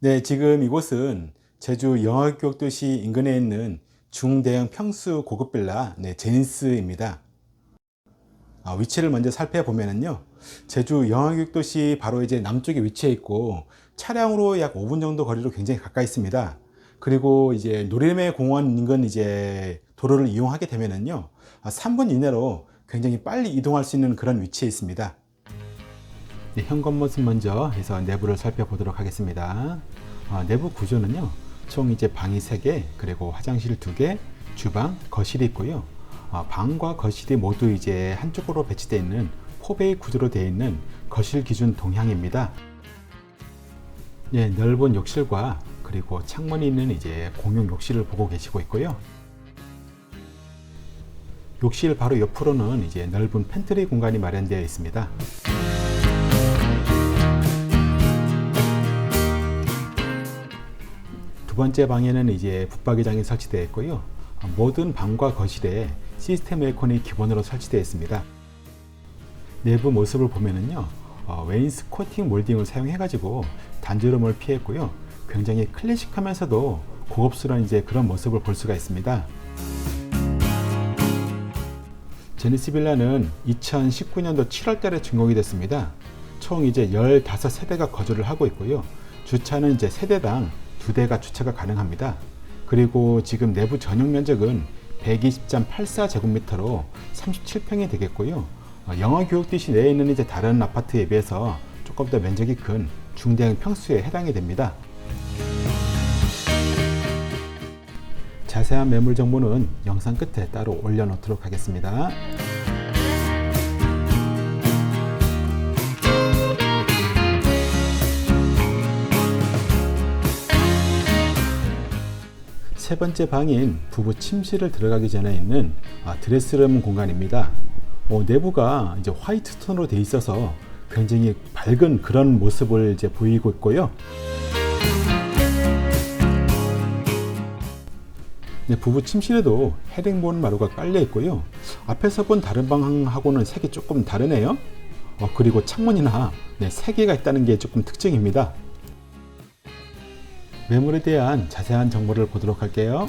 네, 지금 이곳은 제주 영화교육도시 인근에 있는 중대형 평수 고급 빌라 네, 제니스입니다. 아, 위치를 먼저 살펴보면은요, 제주 영화교육도시 바로 이제 남쪽에 위치해 있고 차량으로 약 5분 정도 거리로 굉장히 가까이 있습니다. 그리고 이제 노래매 공원 인근 이제 도로를 이용하게 되면은요, 아, 3분 이내로 굉장히 빨리 이동할 수 있는 그런 위치에 있습니다. 네, 현관 모습 먼저 해서 내부를 살펴보도록 하겠습니다. 아, 내부 구조는요, 총 이제 방이 3개, 그리고 화장실 2개, 주방, 거실이 있고요. 아, 방과 거실이 모두 이제 한쪽으로 배치되어 있는 포베이 구조로 되어 있는 거실 기준 동향입니다. 예, 넓은 욕실과 그리고 창문이 있는 이제 공용 욕실을 보고 계시고 있고요. 욕실 바로 옆으로는 이제 넓은 팬트리 공간이 마련되어 있습니다. 번째 방에는 이제 붙박이장이 설치되어 있고요. 모든 방과 거실에 시스템 에어컨이 기본으로 설치되어 있습니다. 내부 모습을 보면은요, 어, 웨인스 코팅 몰딩을 사용해가지고 단조름을 피했고요. 굉장히 클래식하면서도 고급스러운 이제 그런 모습을 볼 수가 있습니다. 제니스 빌라는 2019년도 7월달에 준공이 됐습니다. 총 이제 15세대가 거주를 하고 있고요. 주차는 이제 세대당 두 대가 주차가 가능합니다. 그리고 지금 내부 전용 면적은 120.84제곱미터로 37평이 되겠고요. 어, 영어교육도시 내에 있는 이제 다른 아파트에 비해서 조금 더 면적이 큰 중대형 평수에 해당이 됩니다. 자세한 매물 정보는 영상 끝에 따로 올려놓도록 하겠습니다. 세 번째 방인 부부 침실을 들어가기 전에 있는 아, 드레스룸 공간입니다. 어, 내부가 이제 화이트 톤으로 되어 있어서 굉장히 밝은 그런 모습을 이제 보이고 있고요. 네, 부부 침실에도 헤링본 마루가 깔려 있고요. 앞에서 본 다른 방하고는 색이 조금 다르네요. 어, 그리고 창문이나 네, 세 개가 있다는 게 조금 특징입니다. 매물에 대한 자세한 정보를 보도록 할게요.